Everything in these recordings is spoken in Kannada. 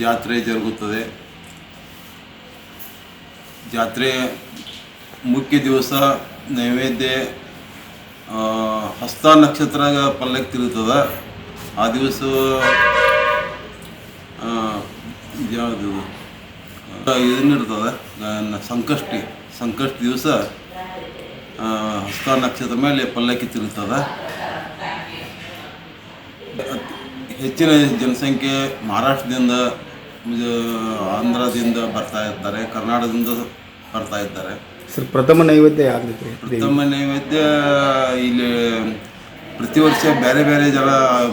ಜಾತ್ರೆ ಜರುಗುತ್ತದೆ. ಜಾತ್ರೆ ಮುಖ್ಯ ದಿವಸ ನೈವೇದ್ಯ ಹಸ್ತ ನಕ್ಷತ್ರ ಪಲ್ಲಕ್ಕೆ ತಿರುಗ್ತದೆ. ಆ ದಿವಸ ಯಾವುದು ಇದನ್ನಿರ್ತದೆ ಸಂಕಷ್ಟಿ ಸಂಕಷ್ಟಿ ದಿವಸ ಹಸ್ತ ನಕ್ಷತ್ರ ಮೇಲೆ ಪಲ್ಲಕ್ಕಿ ತಿರುಗ್ತದೆ. ಹೆಚ್ಚಿನ ಜನಸಂಖ್ಯೆ ಮಹಾರಾಷ್ಟ್ರದಿಂದ ಆಂಧ್ರದಿಂದ ಬರ್ತಾ ಇರ್ತಾರೆ ಕರ್ನಾಟಕದಿಂದ ಬರ್ತಾ ಇದ್ದಾರೆ. ಸರ್ ಪ್ರಥಮ ನೈವೇದ್ಯ ಯಾವ್ದೈತೆ ಪ್ರಥಮ ನೈವೇದ್ಯ ಇಲ್ಲಿ ಪ್ರತಿ ವರ್ಷ ಬೇರೆ ಬೇರೆ ಜನ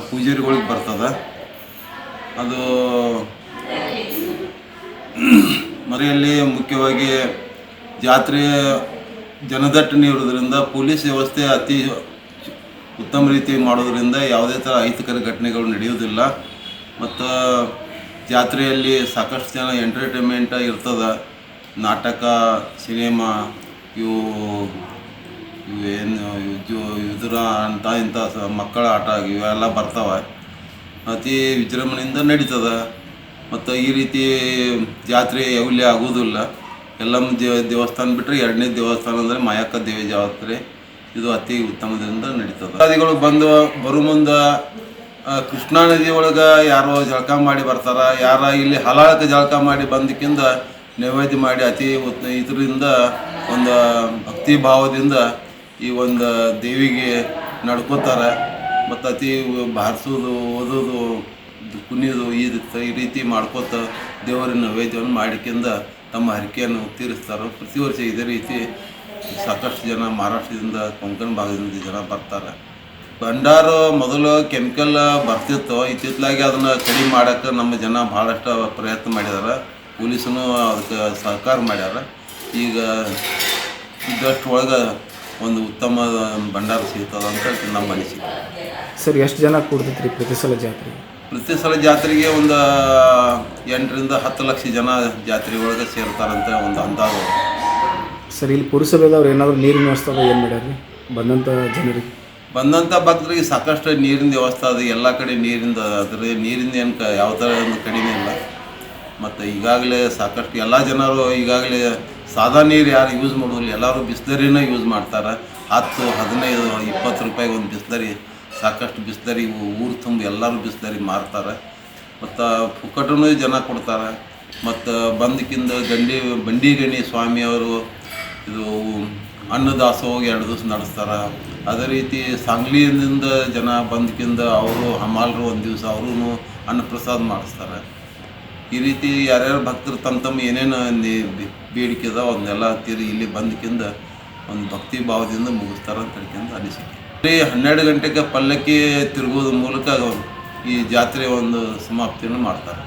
ಪೂಜಾರಿಗಳಿಗೆ ಬರ್ತದೆ. ಅದು ಮರೆಯಲ್ಲಿ ಮುಖ್ಯವಾಗಿ ಜಾತ್ರೆ ಜನದಟ್ಟಣೆ ಇರೋದ್ರಿಂದ ಪೊಲೀಸ್ ವ್ಯವಸ್ಥೆ ಅತಿ ಉತ್ತಮ ರೀತಿ ಮಾಡೋದರಿಂದ ಯಾವುದೇ ಥರ ಅಹಿತಕರ ಘಟನೆಗಳು ನಡೆಯುವುದಿಲ್ಲ. ಮತ್ತು ಜಾತ್ರೆಯಲ್ಲಿ ಸಾಕಷ್ಟು ಜನ ಎಂಟರ್ಟೈನ್ಮೆಂಟ್ ಇರ್ತದೆ. ನಾಟಕ, ಸಿನಿಮಾ, ಇವು ಏನು ಇದ್ರ ಅಂತ ಇಂಥ ಮಕ್ಕಳ ಆಟ ಇವೆಲ್ಲ ಬರ್ತಾವೆ. ಅತಿ ವಿಜೃಂಭಣೆಯಿಂದ ನಡೀತದೆ. ಮತ್ತು ಈ ರೀತಿ ಜಾತ್ರೆ ಯಾವಲ್ಲಿ ಆಗೋದಿಲ್ಲ. ಎಲ್ಲಮ್ಮ ದೇವಸ್ಥಾನ ಬಿಟ್ಟರೆ ಎರಡನೇ ದೇವಸ್ಥಾನ ಅಂದರೆ ಮಾಯಕ್ಕ ದೇವಿ ಜಾತ್ರೆ. ಇದು ಅತಿ ಉತ್ತಮದಿಂದ ನಡೀತದೆ. ಭಕ್ತಾದಿಗಳು ಬಂದು ಬರು ಮುಂದ ಕೃಷ್ಣಾ ನದಿ ಒಳಗೆ ಯಾರೋ ಜಳಕ ಮಾಡಿ ಬರ್ತಾರ, ಯಾರ ಇಲ್ಲಿ ಹಲಾಳಕ್ಕೆ ಜಳಕ ಮಾಡಿ ಬಂದಕ್ಕಿಂತ ನೈವೇದ್ಯ ಮಾಡಿ ಅತಿ ಉತ್, ಇದರಿಂದ ಒಂದು ಭಕ್ತಿ ಭಾವದಿಂದ ಈ ಒಂದು ದೇವಿಗೆ ನಡ್ಕೋತಾರೆ. ಮತ್ತು ಅತಿ ಬಾರಿಸೋದು, ಓದೋದು, ಕುಣಿಯೋದು ಈ ರೀತಿ- ಈ ರೀತಿ ಮಾಡ್ಕೋತ ದೇವರ ನೈವೇದ್ಯವನ್ನು ಮಾಡಿಕಿಂದ ತಮ್ಮ ಹರಿಕೆಯನ್ನು ತೀರಿಸ್ತಾರೆ. ಪ್ರತಿ ವರ್ಷ ಇದೇ ರೀತಿ ಸಾಕಷ್ಟು ಜನ ಮಹಾರಾಷ್ಟ್ರದಿಂದ ಕೊಂಕಣ ಭಾಗದಿಂದ ಜನ ಬರ್ತಾರೆ. ಭಂಡಾರ ಮೊದಲು ಕೆಮಿಕಲ್ ಬರ್ತಿತ್ತು ಇತ್ತಿತ್ತಲಾಗಿ ಅದನ್ನು ಕಡಿಮೆ ಮಾಡೋಕ್ಕೆ ನಮ್ಮ ಜನ ಭಾಳಷ್ಟು ಪ್ರಯತ್ನ ಮಾಡಿದ್ದಾರೆ ಪೊಲೀಸನು ಅದಕ್ಕೆ ಸಹಕಾರ ಮಾಡ್ಯಾರ. ಈಗ ಇದ್ದಷ್ಟು ಒಳಗೆ ಒಂದು ಉತ್ತಮ ಭಂಡಾರ ಸಿಗ್ತದ ಅಂತ ನಮ್ಮ ಅನಿಸಿಕೆ. ಸರ್ ಎಷ್ಟು ಜನ ಕೂಡ್ತೈತೆ ರೀ ಪ್ರತಿ ಸಲ ಜಾತ್ರೆ? ಪ್ರತಿ ಸಲ ಜಾತ್ರೆಗೆ ಒಂದು ಎಂಟರಿಂದ ಹತ್ತು ಲಕ್ಷ ಜನ ಜಾತ್ರೆ ಒಳಗೆ ಸೇರ್ತಾರಂತ ಒಂದು ಅಂದಾಜು. ಸರ್, ಇಲ್ಲಿ ಪುರಸಭೆದವ್ರು ಏನಾದರೂ ನೀರಿನ ವ್ಯವಸ್ಥೆ ಅದ, ಏನು ಮಾಡ್ಯಾರ ಬಂದಂಥ ಜನರಿಗೆ ಬಂದಂಥ ಭಕ್ತರಿಗೆ ಸಾಕಷ್ಟು ನೀರಿನ ವ್ಯವಸ್ಥೆ ಅದು, ಎಲ್ಲ ಕಡೆ ನೀರಿಂದ ಅದ್ರ, ನೀರಿಂದ ಏನು ಕ, ಯಾವ ಥರ ಒಂದು ಕಡಿಮೆ ಇಲ್ಲ. ಮತ್ತು ಈಗಾಗಲೇ ಸಾಕಷ್ಟು ಎಲ್ಲ ಜನರು ಈಗಾಗಲೇ ಸಾದಾ ನೀರು ಯಾರು ಯೂಸ್ ಮಾಡೋದಿಲ್ಲ, ಎಲ್ಲರೂ ಬಿಸ್ಲರಿನ ಯೂಸ್ ಮಾಡ್ತಾರೆ. ಹತ್ತು, ಹದಿನೈದು, ಇಪ್ಪತ್ತು ರೂಪಾಯಿಗೆ ಒಂದು ಬಿಸ್ಲರಿ, ಸಾಕಷ್ಟು ಬಿಸ್ಲರಿ ಊರು ತುಂಬ ಎಲ್ಲರೂ ಬಿಸ್ಲರಿ ಮಾರ್ತಾರೆ. ಮತ್ತು ಪುಕ್ಕಟೂ ಜನ ಕೊಡ್ತಾರೆ. ಮತ್ತು ಬಂದಕ್ಕಿಂದ ಗಂಡಿ, ಬಂಡಿ ಗಣಿ ಸ್ವಾಮಿಯವರು ಇದು ಹೋಗಿ ಎರಡು ದಿವಸ ನಡೆಸ್ತಾರೆ. ಅದೇ ರೀತಿ ಸಾಂಗ್ಲಿಯಿಂದ ಜನ ಬಂದ್ಕಿಂದ ಅವರು ಹಮಾಲರು ಒಂದು ದಿವಸ ಅವರು ಅನ್ನಪ್ರಸಾದ ಮಾಡಿಸ್ತಾರೆ. ಈ ರೀತಿ ಯಾರ್ಯಾರು ಭಕ್ತರು ತಮ್ಮ ತಮ್ಮ ಏನೇನು ಬೇಡಿಕೆ ಅದಾವ ಅವನ್ನೆಲ್ಲ ತೀರಿ ಇಲ್ಲಿ ಬಂದ್ಕಿಂದ ಒಂದು ಭಕ್ತಿ ಭಾವದಿಂದ ಮುಗಿಸ್ತಾರೆ ಅಂತ ಹೇಳ್ಕೊಂಡು ಅನಿಸಿಕೆ. ಬರೀ ಹನ್ನೆರಡು ಗಂಟೆಗೆ ಪಲ್ಲಕ್ಕಿ ತಿರುಗೋದ್ರ ಮೂಲಕ ಈ ಜಾತ್ರೆ ಒಂದು ಸಮಾಪ್ತಿಯನ್ನು ಮಾಡ್ತಾರೆ.